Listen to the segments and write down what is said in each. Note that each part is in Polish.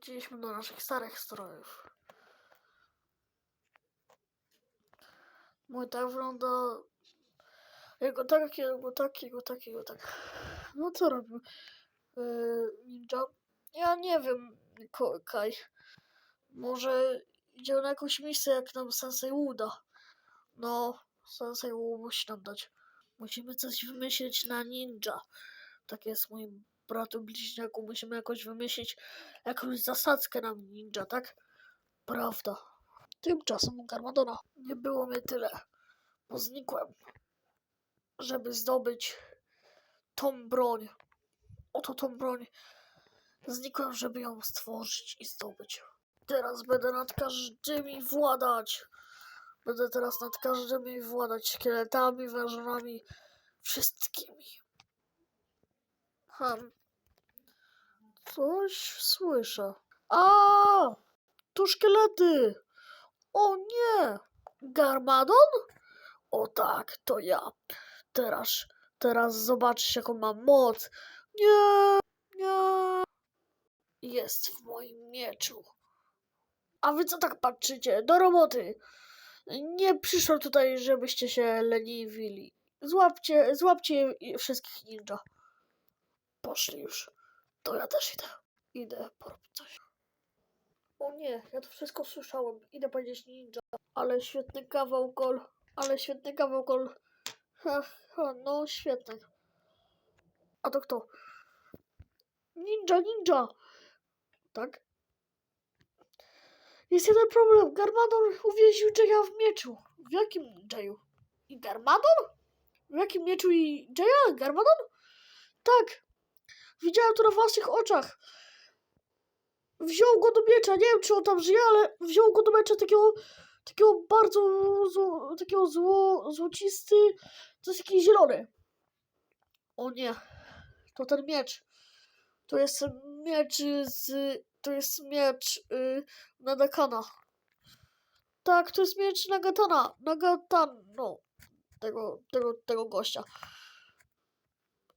wróciliśmy do naszych starych strojów. Mój tak wygląda. Jego tak, jego tak, jego tak, jego tak. No co robimy? Yy, ninja? Ja nie wiem, Kai. Może idziemy na jakąś misję, jak nam Sensei uda. No, Sensei musi nam dać. Musimy coś wymyślić na ninja. Tak jest mój bratu bliźniaku. Musimy jakoś wymyślić jakąś zasadzkę na ninja, tak? Prawda. Tymczasem u Garmadona nie było mnie tyle, bo znikłem, żeby zdobyć tą broń. Oto tą broń. Znikłem, żeby ją stworzyć i zdobyć. Teraz będę nad każdymi władać. Będę teraz nad każdymi władać szkieletami, wężonami, wszystkimi. Hmm. Coś słyszę. A! Tu szkielety! O nie! Garmadon? O tak, to ja. Teraz, teraz zobaczysz, jaką mam moc. Nie, nie. Jest w moim mieczu. A wy co tak patrzycie? Do roboty! Nie przyszło tutaj, żebyście się leniwili. Złapcie, złapcie wszystkich ninja. Poszli już. To ja też idę. Idę porobić coś. O nie, ja to wszystko słyszałem. Idę powiedzieć ninja. Ale świetny kawał gol. Ale świetny kawał gol. No świetny. A to kto? Ninja, ninja! Tak? Jest jeden problem. Garmadon uwięził Jaya w mieczu. W jakim Jayu? I Garmadon? W jakim mieczu i Jaya? Garmadon? Tak. Widziałem to na własnych oczach. Wziął go do miecza. Nie wiem, czy on tam żyje, ale wziął go do miecza takiego, takiego bardzo zło, takiego zło, złocisty. To jest jakiś zielony. O nie. To ten miecz. To jest miecz z... To jest miecz y, Nadakana. Tak, to jest miecz Nagatana. Nagatan, no. Tego, tego, tego gościa.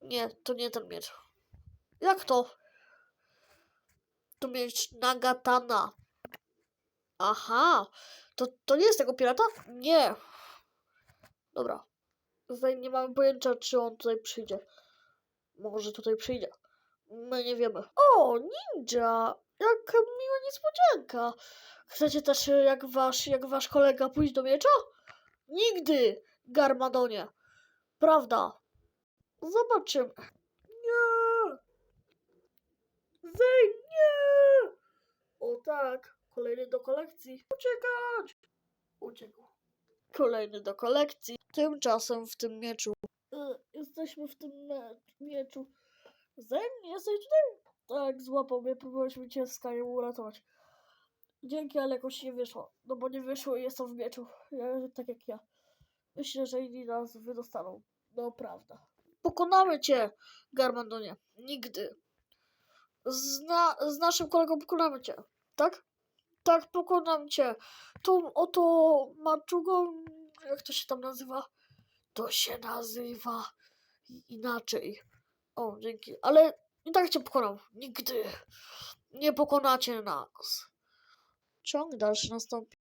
Nie, to nie ten miecz. Jak to? To miecz Nagatana. Aha. To, to nie jest tego pirata? Nie. Dobra. Tutaj nie mamy pojęcia, czy on tutaj przyjdzie. Może tutaj przyjdzie. My nie wiemy. O, ninja! Jaka miła niespodzianka. Chcecie też, jak wasz, jak wasz kolega, pójść do miecza? Nigdy, Garmadonie. Prawda. Zobaczymy. Nie! Zej, nie! O tak, kolejny do kolekcji. Uciekać! Uciekł. Kolejny do kolekcji. Tymczasem w tym mieczu. E, Jesteśmy w tym mieczu. Zen, jesteś tutaj? Tak, złapał mnie, próbowaliśmy cię z Kajem uratować. Dzięki, ale jakoś nie wyszło. No bo nie wyszło i jestem w mieczu. Ja, tak jak ja. Myślę, że inni nas wydostaną. No prawda. Pokonamy cię, Garmandonie. Nigdy. Z, z naszym kolegą pokonamy cię. Tak? Tak, pokonam cię. Tą oto maczugą, jak to się tam nazywa? To się nazywa inaczej. O, dzięki. Ale i tak cię pokonam. Nigdy nie pokonacie nas. Ciąg dalszy nastąpi.